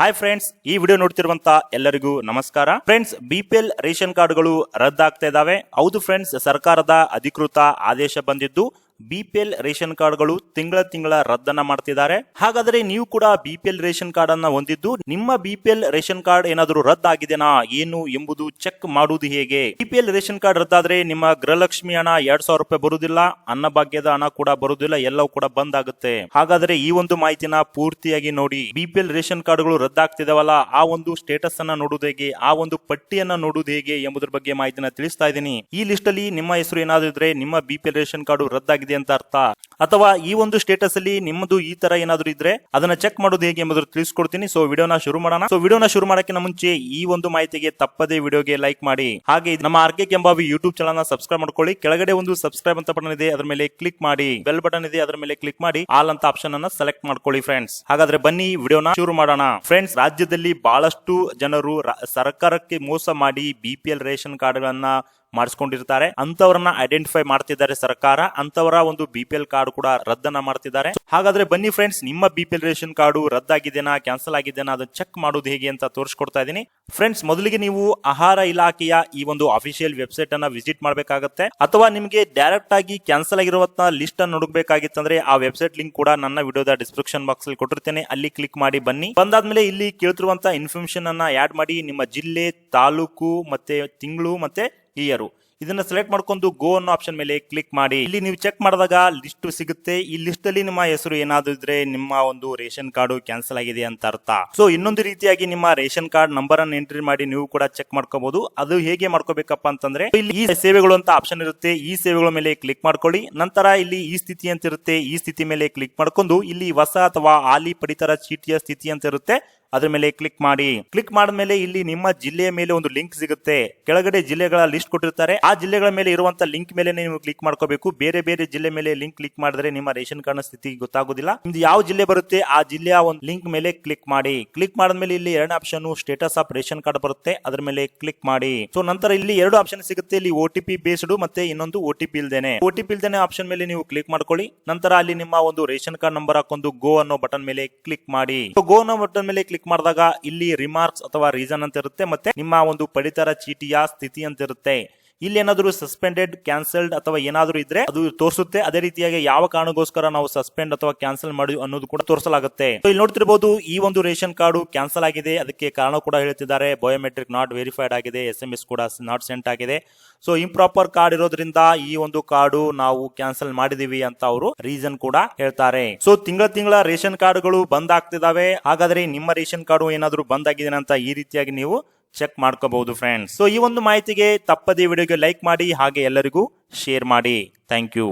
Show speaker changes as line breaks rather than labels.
Hi friends ಈ video ನೋಡ್ತಿರುವಂತ ಎಲ್ಲರಿಗೂ ನಮಸ್ಕಾರ. ಫ್ರೆಂಡ್ಸ್ ಬಿಪಿಎಲ್ ರೇಷನ್ ಕಾರ್ಡ್ಗಳು ರದ್ದಾಗ್ತಾ ಇದಾವೆ. ಹೌದು ಫ್ರೆಂಡ್ಸ್ ಸರ್ಕಾರದ ಅಧಿಕೃತ ಆದೇಶ ಬಂದಿದ್ದು ಬಿಪಿಎಲ್ ರೇಷನ್ ಕಾರ್ಡ್ಗಳು ತಿಂಗಳ ತಿಂಗಳ ರದ್ದನ್ನ ಮಾಡ್ತಿದ್ದಾರೆ. ಹಾಗಾದ್ರೆ ನೀವು ಕೂಡ ಬಿಪಿಎಲ್ ರೇಷನ್ ಕಾರ್ಡ್ ಅನ್ನ ಹೊಂದಿದ್ದು ನಿಮ್ಮ ಬಿಪಿಎಲ್ ರೇಷನ್ ಕಾರ್ಡ್ ಏನಾದರೂ ರದ್ದಾಗಿದೆನಾ ಏನು ಎಂಬುದು ಚೆಕ್ ಮಾಡುವುದು ಹೇಗೆ? ಬಿಪಿಎಲ್ ರೇಷನ್ ಕಾರ್ಡ್ ರದ್ದಾದ್ರೆ ನಿಮ್ಮ ಗೃಹಲಕ್ಷ್ಮಿ ಹಣ ಎರಡ್ ಸಾವಿರ ರೂಪಾಯಿ ಬರುವುದಿಲ್ಲ, ಅನ್ನಭಾಗ್ಯದ ಹಣ ಕೂಡ ಬರುವುದಿಲ್ಲ, ಎಲ್ಲವೂ ಕೂಡ ಬಂದ್ ಆಗುತ್ತೆ. ಹಾಗಾದ್ರೆ ಈ ಒಂದು ಮಾಹಿತಿನ ಪೂರ್ತಿಯಾಗಿ ನೋಡಿ. ಬಿಪಿಎಲ್ ರೇಷನ್ ಕಾರ್ಡ್ಗಳು ರದ್ದಾಗ್ತಿದಾವಲ್ಲ, ಆ ಒಂದು ಸ್ಟೇಟಸ್ ಅನ್ನ ನೋಡುವುದು ಹೇಗೆ? ಆ ಒಂದು ಪಟ್ಟಿಯನ್ನ ನೋಡುವುದು ಹೇಗೆ ಎಂಬುದರ ಬಗ್ಗೆ ಮಾಹಿತಿನ ತಿಳಿಸ್ತಾ ಇದ್ದೀನಿ. ಈ ಲಿಸ್ಟ್ ಅಲ್ಲಿ ನಿಮ್ಮ ಹೆಸರು ಏನಾದ್ರೂ ಇದ್ರೆ ನಿಮ್ಮ ಬಿಪಿಎಲ್ ರೇಷನ್ ಕಾರ್ಡ್ ರದ್ದಾಗಿದೆ ಅಂತ ಅರ್ಥ? ಅಥವಾ ಈ ಒಂದು ಸ್ಟೇಟಸ್ ಅಲ್ಲಿ ನಿಮ್ಮದು ಈ ತರ ಏನಾದ್ರು ಇದ್ರೆ ಅದನ್ನ ಚೆಕ್ ಮಾಡೋದು ಹೇಗೆ ಎಂಬುದರ ತಿಳಿಸ್ಕೊಡ್ತೀನಿ. ಸೊ ವಿಡಿಯೋನ ಶುರು ಮಾಡೋಣ. ಸೊ ವಿಡಿಯೋನ ಶುರು ಮಾಡಕ್ಕೆ ಮುಂಚೆ ಈ ಒಂದು ಮಾಹಿತಿಗೆ ತಪ್ಪದೇ ವಿಡಿಯೋಗೆ ಲೈಕ್ ಮಾಡಿ. ಹಾಗೆ ನಮ್ಮ ಆರ್ ಕೆ ಕೆಂಬಾವಿ ಯೂಟ್ಯೂಬ್ ಚಾನಲ್ನ ಸಬ್ಸ್ಕ್ರೈಬ್ ಮಾಡ್ಕೊಳ್ಳಿ. ಕೆಳಗಡೆ ಒಂದು ಸಬ್ಸ್ಕ್ರೈಬ್ ಅಂತ ಬಟನ್ ಇದೆ. ಅದರ ಮೇಲೆ ಕ್ಲಿಕ್ ಮಾಡಿ. ಬೆಲ್ ಬಟನ್ ಇದೆ. ಅದರ ಮೇಲೆ ಕ್ಲಿಕ್ ಮಾಡಿ. ಆಲ್ ಅಂತ ಆಪ್ಷನ್ ಅನ್ನ ಸೆಲೆಕ್ಟ್ ಮಾಡ್ಕೊಳ್ಳಿ ಫ್ರೆಂಡ್ಸ್ ಹಾಗಾದ್ರೆ ಬನ್ನಿ ವಿಡಿಯೋನ ಶುರು ಮಾಡೋಣ. ಫ್ರೆಂಡ್ಸ್ ರಾಜ್ಯದಲ್ಲಿ ಬಹಳಷ್ಟು ಜನರು ಸರ್ಕಾರಕ್ಕೆ ಮೋಸ ಮಾಡಿ ಬಿಪಿಎಲ್ ರೇಷನ್ ಕಾರ್ಡ್ ಗಳನ್ನ ಮಾಡಿಸ್ಕೊಂಡಿರ್ತಾರೆ. ಅಂತವರನ್ನ ಐಡೆಂಟಿಫೈ ಮಾಡ್ತಿದ್ದಾರೆ ಸರ್ಕಾರ. ಅಂತವರ ಒಂದು ಬಿಪಿಎಲ್ ಕಾರ್ಡ್ ಕೂಡ ರದ್ದನ್ನ ಮಾಡ್ತಿದ್ದಾರೆ. ಹಾಗಾದ್ರೆ ಬನ್ನಿ ಫ್ರೆಂಡ್ಸ್ ನಿಮ್ಮ ಬಿಪಿಎಲ್ ರೇಷನ್ ಕಾರ್ಡ್ ರದ್ದಾಗಿದೆನಾ ಕ್ಯಾನ್ಸಲ್ ಆಗಿದೆನಾ ಅದನ್ನ ಚೆಕ್ ಮಾಡೋದು ಹೇಗೆ ಅಂತ ತೋರಿಸ್ಕೊಡ್ತಾ ಇದ್ದೀನಿ ಫ್ರೆಂಡ್ಸ್ ಮೊದಲಿಗೆ ನೀವು ಆಹಾರ ಇಲಾಖೆಯ ಈ ಒಂದು ಅಫಿಷಿಯಲ್ ವೆಬ್ಸೈಟ್ ಅನ್ನ ವಿಸಿಟ್ ಮಾಡಬೇಕಾಗುತ್ತೆ. ಅಥವಾ ನಿಮಗೆ ಡೈರೆಕ್ಟ್ ಆಗಿ ಕ್ಯಾನ್ಸಲ್ ಆಗಿರುವಂತ ಲಿಸ್ಟ್ ಅನ್ನು ಹುಡುಕ್ಬೇಕಾಗಿತ್ತಂದ್ರೆ ಆ ವೆಬ್ಸೈಟ್ ಲಿಂಕ್ ಕೂಡ ನನ್ನ ವಿಡಿಯೋದ ಡಿಸ್ಕ್ರಿಪ್ಷನ್ ಬಾಕ್ಸ್ ಅಲ್ಲಿ ಕೊಟ್ಟಿರ್ತೇನೆ. ಅಲ್ಲಿ ಕ್ಲಿಕ್ ಮಾಡಿ ಬನ್ನಿ. ಬಂದಾದ್ಮೇಲೆ ಇಲ್ಲಿ ಕೇಳ್ತಿರುವಂತ ಇನ್ಫಾರ್ಮೇಶನ್ ಅನ್ನ ಆಡ್ ಮಾಡಿ ನಿಮ್ಮ ಜಿಲ್ಲೆ, ತಾಲೂಕು ಮತ್ತೆ ತಿಂಗಳು ಮತ್ತೆ ಇಯರು ಇದನ್ನ ಸೆಲೆಕ್ಟ್ ಮಾಡ್ಕೊಂಡು ಗೋ ಅನ್ನೋ ಆಪ್ಷನ್ ಮೇಲೆ ಕ್ಲಿಕ್ ಮಾಡಿ. ಇಲ್ಲಿ ನೀವು ಚೆಕ್ ಮಾಡಿದಾಗ ಲಿಸ್ಟ್ ಸಿಗುತ್ತೆ. ಈ ಲಿಸ್ಟ್ ಅಲ್ಲಿ ನಿಮ್ಮ ಹೆಸರು ಏನಾದ್ರೂ ಇದ್ರೆ ನಿಮ್ಮ ಒಂದು ರೇಷನ್ ಕಾರ್ಡ್ ಕ್ಯಾನ್ಸಲ್ ಆಗಿದೆ ಅಂತ ಅರ್ಥ. ಸೊ ಇನ್ನೊಂದು ರೀತಿಯಾಗಿ ನಿಮ್ಮ ರೇಷನ್ ಕಾರ್ಡ್ ನಂಬರ್ ಅನ್ನು ಎಂಟ್ರಿ ಮಾಡಿ ನೀವು ಕೂಡ ಚೆಕ್ ಮಾಡ್ಕೋಬಹುದು ಅದು ಹೇಗೆ ಮಾಡ್ಕೋಬೇಕಪ್ಪ ಅಂತಂದ್ರೆ, ಇಲ್ಲಿ ಈ ಸೇವೆಗಳು ಅಂತ ಆಪ್ಷನ್ ಇರುತ್ತೆ. ಈ ಸೇವೆಗಳ ಮೇಲೆ ಕ್ಲಿಕ್ ಮಾಡ್ಕೊಳ್ಳಿ. ನಂತರ ಇಲ್ಲಿ ಈ ಸ್ಥಿತಿ ಅಂತ ಇರುತ್ತೆ. ಈ ಸ್ಥಿತಿ ಮೇಲೆ ಕ್ಲಿಕ್ ಮಾಡ್ಕೊಂಡು ಇಲ್ಲಿ ಹೊಸ ಅಥವಾ ಹಾಲಿ ಪಡಿತರ ಚೀಟಿಯ ಸ್ಥಿತಿ ಅಂತ ಇರುತ್ತೆ. ಅದ್ರ ಮೇಲೆ ಕ್ಲಿಕ್ ಮಾಡಿ. ಕ್ಲಿಕ್ ಮಾಡಿದ್ಮೇಲೆ ಇಲ್ಲಿ ನಿಮ್ಮ ಜಿಲ್ಲೆಯ ಮೇಲೆ ಒಂದು ಲಿಂಕ್ ಸಿಗುತ್ತೆ. ಕೆಳಗಡೆ ಜಿಲ್ಲೆಗಳ ಲಿಸ್ಟ್ ಕೊಟ್ಟಿರ್ತಾರೆ. ಆ ಜಿಲ್ಲೆಗಳ ಮೇಲೆ ಇರುವಂತ ಲಿಂಕ್ ಮೇಲೆ ನೀವು ಕ್ಲಿಕ್ ಮಾಡ್ಕೋಬೇಕು. ಬೇರೆ ಬೇರೆ ಜಿಲ್ಲೆ ಮೇಲೆ ಲಿಂಕ್ ಕ್ಲಿಕ್ ಮಾಡಿದ್ರೆ ನಿಮ್ಮ ರೇಷನ್ ಕಾರ್ಡ್ ಸ್ಥಿತಿ ಗೊತ್ತಾಗೋದಿಲ್ಲ. ನಿಮ್ದು ಯಾವ ಜಿಲ್ಲೆ ಬರುತ್ತೆ ಆ ಜಿಲ್ಲೆಯ ಒಂದು ಲಿಂಕ್ ಮೇಲೆ ಕ್ಲಿಕ್ ಮಾಡಿ. ಕ್ಲಿಕ್ ಮಾಡಿದ್ಮೇಲೆ ಇಲ್ಲಿ ಎರಡು option status of ration card ಬರುತ್ತೆ. ಅದ್ರ ಮೇಲೆ ಕ್ಲಿಕ್ ಮಾಡಿ. ಸೊ ನಂತರ ಇಲ್ಲಿ ಎರಡು ಆಪ್ಷನ್ ಸಿಗುತ್ತೆ. ಇಲ್ಲಿ ಓ ಟಿ ಪಿ ಬೇಸ್ಡ್ ಮತ್ತೆ ಇನ್ನೊಂದು ಓ ಟಿ ಪಿ ಇಲ್ದೇನೆ. ಓ ಟಿ ಪಿ ಇಲ್ದೇನೆ ಆಪ್ಷನ್ ಮೇಲೆ ನೀವು ಕ್ಲಿಕ್ ಮಾಡ್ಕೊಳ್ಳಿ. ನಂತರ ಅಲ್ಲಿ ನಿಮ್ಮ ಒಂದು ರೇಷನ್ ಕಾರ್ಡ್ ನಂಬರ್ ಹಾಕೊಂಡು ಗೋ ಅನ್ನೋ ಬಟನ್ ಮೇಲೆ ಕ್ಲಿಕ್ ಮಾಡಿ. ಗೋ ಅನ್ನೋ ಬಟನ್ ಮೇಲೆ ಕ್ಲಿಕ್ ಮಾಡಿದಾಗ ಇಲ್ಲಿ ರಿಮಾರ್ಕ್ಸ್ ಅಥವಾ ರೀಸನ್ ಅಂತ ಇರುತ್ತೆ ಮತ್ತೆ ನಿಮ್ಮ ಒಂದು ಪಡಿತರ ಚೀಟಿಯ ಸ್ಥಿತಿ ಅಂತ ಇರುತ್ತೆ ಇಲ್ಲಿ ಏನಾದರೂ ಸಸ್ಪೆಂಡೆಡ್ ಕ್ಯಾನ್ಸಲ್ಡ್ ಅಥವಾ ಏನಾದರೂ ಇದ್ರೆ ಅದು ತೋರಿಸುತ್ತೆ. ಅದೇ ರೀತಿಯಾಗಿ ಯಾವ ಕಾರಣಗೋಸ್ಕರ ನಾವು ಸಸ್ಪೆಂಡ್ ಅಥವಾ ಕ್ಯಾನ್ಸಲ್ ಮಾಡಿ ಅನ್ನೋದು ಕೂಡ ತೋರಿಸಲಾಗುತ್ತೆ. ಇಲ್ಲಿ ನೋಡ್ತಿರಬಹುದು ಈ ಒಂದು ರೇಷನ್ ಕಾರ್ಡ್ ಕ್ಯಾನ್ಸಲ್ ಆಗಿದೆ. ಅದಕ್ಕೆ ಕಾರಣ ಕೂಡ ಹೇಳ್ತಿದ್ದಾರೆ. ಬಯೋಮೆಟ್ರಿಕ್ ನಾಟ್ ವೆರಿಫೈಡ್ ಆಗಿದೆ. ಎಸ್ ಎಂ ಎಸ್ ಕೂಡ ನಾಟ್ ಸೆಂಟ್ ಆಗಿದೆ. ಸೊ ಇಂಪ್ರಾಪರ್ ಕಾರ್ಡ್ ಇರೋದ್ರಿಂದ ಈ ಒಂದು ಕಾರ್ಡು ನಾವು ಕ್ಯಾನ್ಸಲ್ ಮಾಡಿದೀವಿ ಅಂತ ಅವರು ರೀಸನ್ ಕೂಡ ಹೇಳ್ತಾರೆ. ಸೊ ತಿಂಗಳ ತಿಂಗಳ ರೇಷನ್ ಕಾರ್ಡ್ಗಳು ಬಂದ್ ಆಗ್ತಿದಾವೆ. ಹಾಗಾದ್ರೆ ನಿಮ್ಮ ರೇಷನ್ ಕಾರ್ಡ್ ಏನಾದರೂ ಬಂದ್ ಆಗಿದೆ ಅಂತ ಈ ರೀತಿಯಾಗಿ ನೀವು ಚೆಕ್ ಮಾಡ್ಕೋಬಹುದು ಫ್ರೆಂಡ್ಸ್ ಸೊ ಈ ಒಂದು ಮಾಹಿತಿಗೆ ತಪ್ಪದೇ ವಿಡಿಯೋಗೆ ಲೈಕ್ ಮಾಡಿ, ಹಾಗೆ ಎಲ್ಲರಿಗೂ ಶೇರ್ ಮಾಡಿ. Thank you